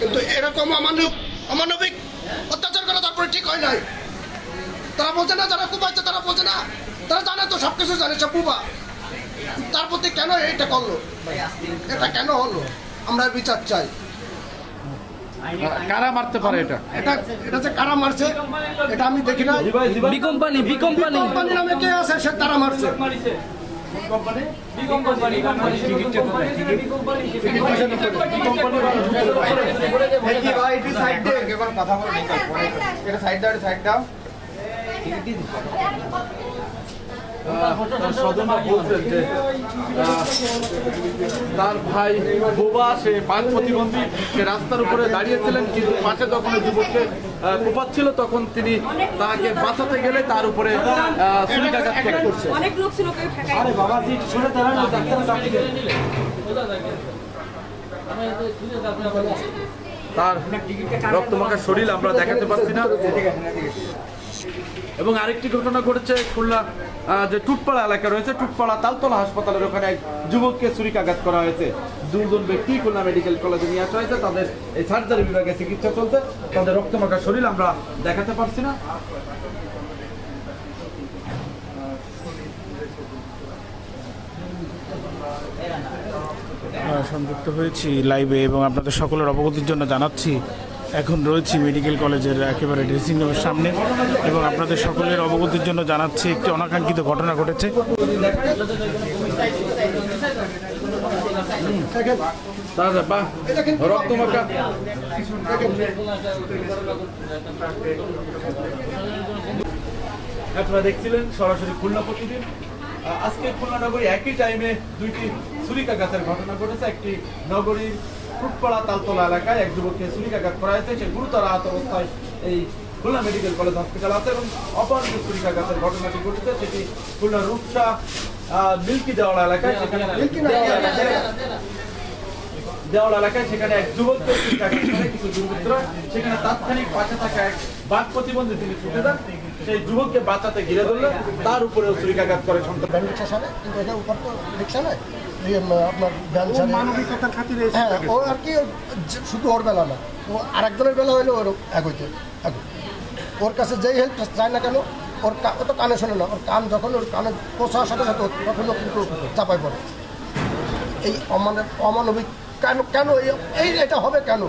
কিন্তু এরকম অমানবিক অমানবিক অত্যাচার করা তারপরে ঠিক হয় নাই। তারা বোঝে না যারা কুপাচ্ছে তারা বোঝে না। তারা জানে তো সব কিছু জানে সব বুবা। তার প্রতি কেন এটা করল? এটা কেন হলো? আমরা বিচার চাই। কারা মারতে পারে এটা? এটা এটা যে কারা মারছে এটা আমি দেখি না। B company B company company নামে কে আছে সে তারা মারছে। কথা বলে এটা সাইড দাও সাইড দাও সদনা বলছেন যে তার ভাই বোবা সে বাক প্রতিবন্ধী সে রাস্তার উপরে দাঁড়িয়েছিলেন কিন্তু পাশে যখন যুবককে কোপাচ্ছিল তখন তিনি তাকে বাঁচাতে গেলে তার উপরে ছুরিকাঘাত করছে। তার রক্তমাখা শরীর আমরা দেখাতে পারছি না। এবং আরেকটি ঘটনা ঘটেছে খুলনা যে টুটপাড়া এলাকা রয়েছে। টুটপাড়া তালতলা হাসপাতালের ওখানে এক যুবককে ছুরিকাঘাত করা হয়েছে। দুজন ব্যক্তি খুলনা মেডিকেল কলেজে নিয়ে আসা হয়েছে। তাদের এই সার্জারি বিভাগে চিকিৎসা চলছে। তাদের রক্তমাখা শরীর আমরা দেখাতে পারছি না। সংযুক্ত হয়েছি লাইভে এবং আপনাদের সকলের অবগতির জন্য জানাচ্ছি এখন রয়েছি মেডিকেল কলেজের একেবারে ড্রেসিং রুমের সামনে এবং আপনাদের সকলের অবগতির জন্য জানাচ্ছি একটি অনাকাঙ্ক্ষিত ঘটনা ঘটেছে। আপনারা দেখছিলেন সরাসরি খুলনা প্রতিদিন। আজকে খুলনা নগরী একই টাইমে দুইটি ছুরিকাঘাতের ঘটনা ঘটেছে। একটি নগরীর ফুটপাড়া তালতলা এলাকায় এক যুবককে ছুরিকাঘাত করা হয়েছে। সে গুরুতর আহত অবস্থায় এই খুলনা মেডিকেল কলেজ হসপিটাল আছে এবং অপর যে ছুরিকাঘাতের ঘটনাটি ঘটেছে সেটি খুলনা রূপসা মিল্কি দেওয়ালা এলাকায় সেখানে দেওয়াল এলাকায়। সেখানে এক যুবককে কিছু দুর্বৃত্তরা। সেখানে তাৎক্ষণিক পাশে থাকা এক বাক প্রতিবন্ধী তিনি ছুটে যান। সেই যুবককে বাঁচাতে ঘিরে ধরলে তার উপরেও ছুরিকাঘাত করে সন্তান রিক্সা সারে কিন্তু এটা উপর তো রিক্সা নয়। আপনার ভ্যান মানবিকতার খাতিরে হ্যাঁ ও আর কি শুধু ওর বেলা না। ও আরেকজনের বেলা হইলে ওর এগোইতে এগো ওর কাছে যেই হেল্প চায় না কেন ওর ও তো কানে শোনে না। ওর কান যখন ওর কানে পৌঁছার সাথে সাথে ও তখন ও কিন্তু চাপায় পড়ে। এই অমানব অমানবিক কেন কেন এই- এটা হবে কেন?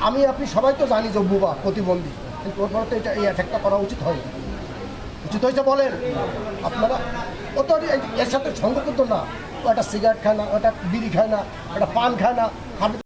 আমি আপনি সবাই তো জানি যে বুবা প্রতিবন্ধী। কিন্তু ওর পরে তো এটা এই অ্যাটাকটা করা উচিত হয়নি। উচিত হয়েছে বলেন। আপনারা ও তো এর সাথে করতো না। ওটা সিগারেট খায় না ওটা বিড়ি খায় না ওটা পান খায় না। খাবে